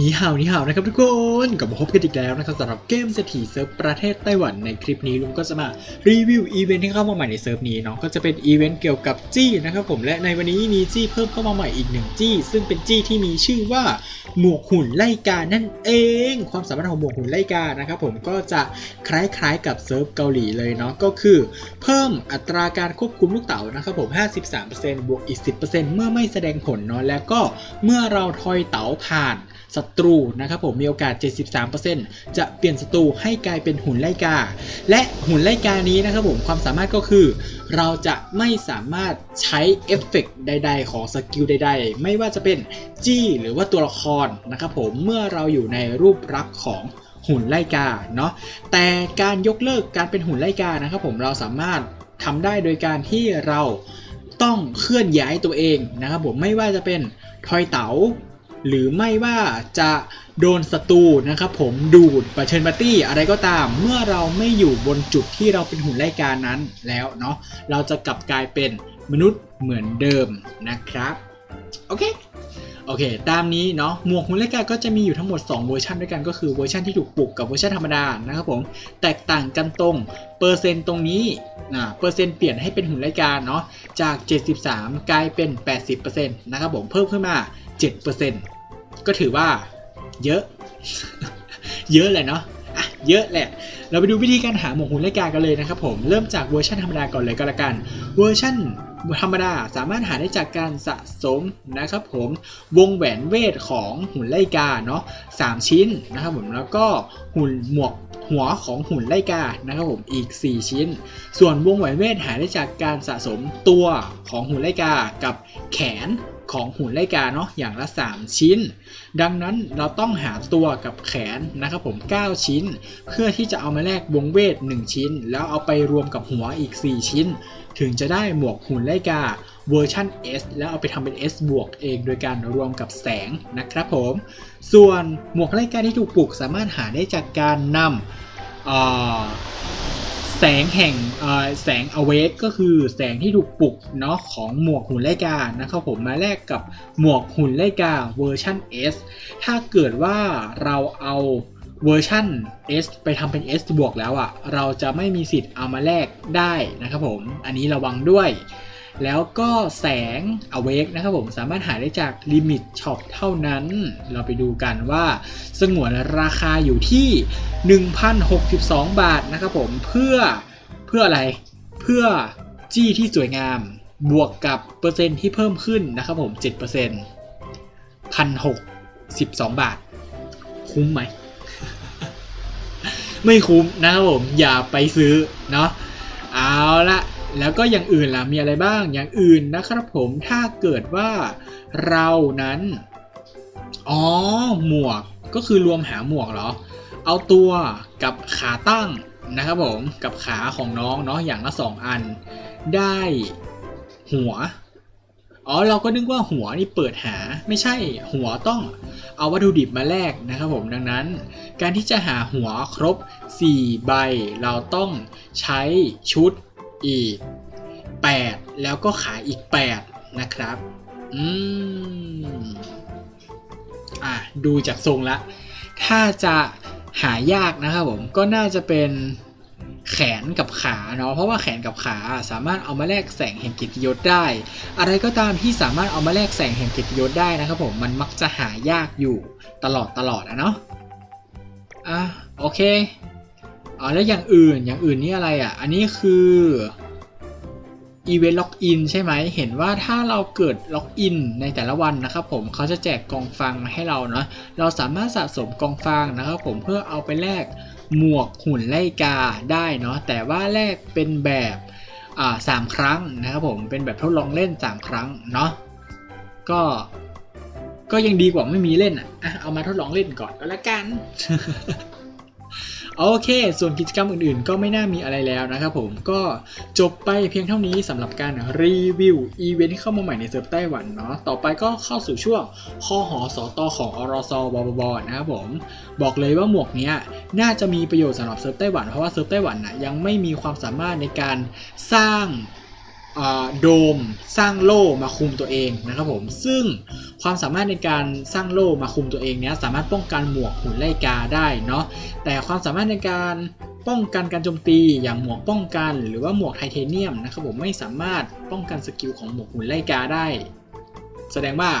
นีห่าวนีห่าวนะครับทุกคนกลับมาพบกันอีกแล้วนะครับสำหรับเกมเศรษฐีเซิร์ฟประเทศไต้หวันในคลิปนี้ลุงก็จะมารีวิวอีเวนท์ที่เข้ามาใหม่ในเซิร์ฟนี้เนาะก็จะเป็นอีเวนต์เกี่ยวกับจี้นะครับผมและในวันนี้มีจี้เพิ่มเข้ามาใหม่อีกหนึ่งจี้ซึ่งเป็นจี้ที่มีชื่อว่าหมวกหุ่นไล่กานั่นเอง ความสามารถของหมวกหุ่นไล่กานะครับผมก็จะคล้ายๆกับเซิร์ฟเกาหลีเลยเนาะก็คือ เพิ่มอัตราการควบคุมลูกเต๋านะครับผม53%บวกอีก 10%เมื่อไม่แสดงผลเนาะแล้วก็เมื่อเราทอยเต๋าผ่านศัตรูนะครับผมมีโอกาส 73%จะเปลี่ยนศัตรูให้กลายเป็นหุ่นไล่กา และหุ่นไล่กานี้นะครับผมความสามารถก็คือ เราจะไม่สามารถใช้เอฟเฟกต์ใด ๆ ของสกิลใด ๆ ไม่ว่าจะเป็นจี้หรือว่าตัวละครนะครับผมเมื่อเราอยู่ในรูปลักษ์ของหุ่นไล่กาเนาะแต่การยกเลิกการเป็นหุ่นไล่กานะครับผมเราสามารถทำได้โดยการที่เราต้องเคลื่อนย้ายตัวเองนะครับผมไม่ว่าจะเป็นทอยเต๋า หรือไม่ว่าจะโดนศัตรูนะครับผมดูดประเชิญปาร์ตี้อะไรก็ตาม เมื่อเราไม่อยู่บนจุดที่เราเป็นหุ่นไล่กานั้นแล้วเนาะเราจะกลับกลายเป็นมนุษย์เหมือนเดิมนะครับโอเคโอเค ตามนี้เนาะ หมวกหุ่นไล่กาก็จะมีอยู่ทั้งหมด 2 เวอร์ชันด้วยกันก็คือเวอร์ชันที่ถูกปลุกกับเวอร์ชันธรรมดานะครับผม แตกต่างกันตรงเปอร์เซ็นต์ตรงนี้นะเปอร์เซ็นต์เปลี่ยนให้เป็นหุ่นไล่กาเนาะจาก 73 กลายเป็น 80%นะครับผมเพิ่มขึ้นมา 7% ก็ถือว่าเยอะ เยอะเลยเนาะเยอะแหละ เราไปดูวิธีการหาหมวกหุ่นไล่กากันเลยนะครับผม เริ่มจากเวอร์ชันธรรมดาก่อนเลยก็แล้วกัน เวอร์ชันธรรมดาสามารถหาได้จากการสะสมนะครับผมวงแหวนเวทของหุ่นไล่กาเนาะสามชิ้นนะครับผมแล้วก็หุ่นหมวกหัวของหุ่นไล่กานะครับผมอีก 4 ชิ้น ส่วนวงแหวนเวทหาได้จากการสะสมตัวของหุ่นไล่กากับแขน ของหุ่นไลกาเนาะอย่างละ 3 ชิ้น ดังนั้นเราต้องหาตัวกับแขนนะครับผม 9 ชิ้น เพื่อที่จะเอามาแลกวงเวท 1 ชิ้น แล้วเอาไปรวมกับหัวอีก 4 ชิ้น ถึงจะได้หมวกหุ่นไลกาเวอร์ชัน S แล้วเอาไปทำเป็น S บวกเองโดยการรวมกับแสงนะครับผม ส่วนหมวกไลกาที่ถูกปลุกสามารถหาได้จากการนำ แสงแห่งแสงอเวกก็คือแสงที่ถูกปลุกเนาะของหมวกหุ่นไล่กานะครับผมมาแลกกับหมวกหุ่นไล่กาเวอร์ชัน S ถ้าเกิดว่าเราเอาเวอร์ชัน S ไปทำเป็น S บวกแล้วอะ่ะ เราจะไม่มีสิทธิ์เอามาแลกได้นะครับผม อันนี้ระวังด้วย แล้วก็แสง awake นะครับผมสามารถหาได้จาก Limit Shop เท่านั้น เราไปดูกันว่าสงวนราคาอยู่ที่ 1,062 บาทนะครับผมเพื่อเพื่ออะไรเพื่อจี้ที่สวยงามบวกกับเปอร์เซ็นต์ที่เพิ่มขึ้นนะครับผม 7% 1,062บาท คุ้มไหม ไม่คุ้มนะครับผม อย่าไปซื้อเนาะเอาละ แล้วก็อย่างอื่นล่ะมีอะไรบ้างอย่างอื่นนะครับผมถ้าเกิดว่าเรานั้นอ๋อหมวกก็คือรวมหาหมวกเหรอ เอาตัวกับขาตั้งนะครับผมกับขาของน้องเนาะอย่างละสองอัน ได้หัวอ๋อเราก็นึกว่าหัวนี่เปิดหาไม่ใช่หัวต้องเอาวัตถุดิบมาแลกนะครับผมดังนั้น การที่จะหาหัวครบ 4 ใบ เราต้องใช้ชุด อีก 8 แล้วก็ขาอีก 8 นะครับ อืม อะ ดูจากทรงละ ถ้าจะหายากนะครับผม ก็น่าจะเป็นแขนกับขาเนาะเพราะว่าแขนกับขาสามารถเอามาแลกแสงแห่งกิตยศได้ อะไรก็ตามที่สามารถเอามาแลกแสงแห่งกิตยศได้นะครับผมมันมักจะหายากอยู่ตลอดตลอดนะเนาะอะโอเค อ๋อแล้วอย่างอื่นอย่างอื่นนี่อะไรอะ อันนี้คืออีเวนต์ล็อกอินใช่ไหม เห็นว่าถ้าเราเกิดล็อกอินในแต่ละวันนะครับผมเขาจะแจกกองฟังมาให้เราเนาะ เราสามารถสะสมกองฟังนะครับผมเพื่อเอาไปแลกหมวกหุ่นไล่กาได้เนาะ แต่ว่าแรกเป็นแบบอ่าสามครั้งนะครับผม เป็นแบบทดลองเล่น 3 ครั้งเนาะ ก็ ก็ยังดีกว่าไม่มีเล่นอะ เอามาทดลองเล่นก่อนก็แล้วกัน โอเค ส่วนกิจกรรมอื่นๆ ก็ไม่น่ามีอะไรแล้วนะครับผมก็จบไปเพียงเท่านี้สำหรับการรีวิวอีเวนท์ที่เข้ามาใหม่ในเซิร์ฟไต้หวันเนาะต่อไปก็เข้าสู่ช่วงข้อหอสอตอของอรอซอบบบนะครับผมบอกเลยว่าหมวกเนี้ยน่าจะมีประโยชน์สำหรับเซิร์ฟไต้หวันเพราะว่าเซิร์ฟไต้หวันนะยังไม่มีความสามารถในการสร้าง โดมสร้างโล่มาคุมตัวเองนะครับผม ซึ่งความสามารถในการสร้างโล่มาคุมตัวเองเนี้ยสามารถป้องกันหมวกหุ่นไล่กาได้เนาะแต่ความสามารถในการป้องกันการโจมตีอย่างหมวกป้องกัน หรือว่าหมวกไทเทเนียมนะครับผมไม่สามารถป้องกันสกิลของหมวกหุ่นไล่กาได้ แสดงว่า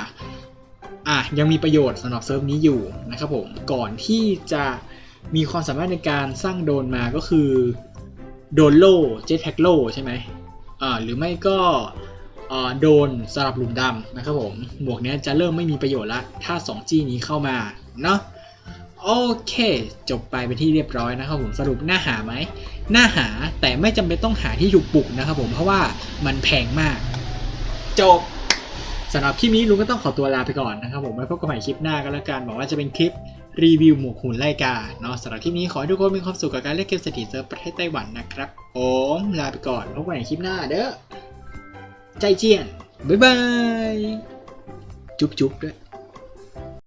อะยังมีประโยชน์สำหรับเซิร์ฟนี้อยู่นะครับผมก่อนที่จะมีความสามารถในการสร้างโดนมาก็คือโดนโล่เจ็ตแพ็กโล่ใช่ไหม หรือไม่ก็โดนสลับหลุมดำนะครับผมหมวกนี้จะเริ่มไม่มีประโยชน์ละถ้า 2G นี้เข้ามาเนาะโอเค จบไปเป็นที่เรียบร้อยนะครับผมสรุปน่าหาไหมน่าหาแต่ไม่จำเป็นต้องหาที่ถูกปลุกนะครับผมเพราะว่ามันแพงมาก จบสำหรับคลิปนี้ลุงก็ต้องขอตัวลาไปก่อนนะครับผมไว้พบกันใหม่คลิปหน้าก็แล้วกันบอกว่าจะเป็นคลิป รีวิวหมวกหุ่นไล่กาเนาะสำหรับคลิปนี้ขอให้ทุกคนมีความสุขกับการเล่นเกมสถิติเซิร์ฟประเทศไต้หวันนะครับผมลาไปก่อนพบกันในคลิปหน้าเด้อใจเจียนบ๊ายบาย จุ๊บจุ๊บด้วย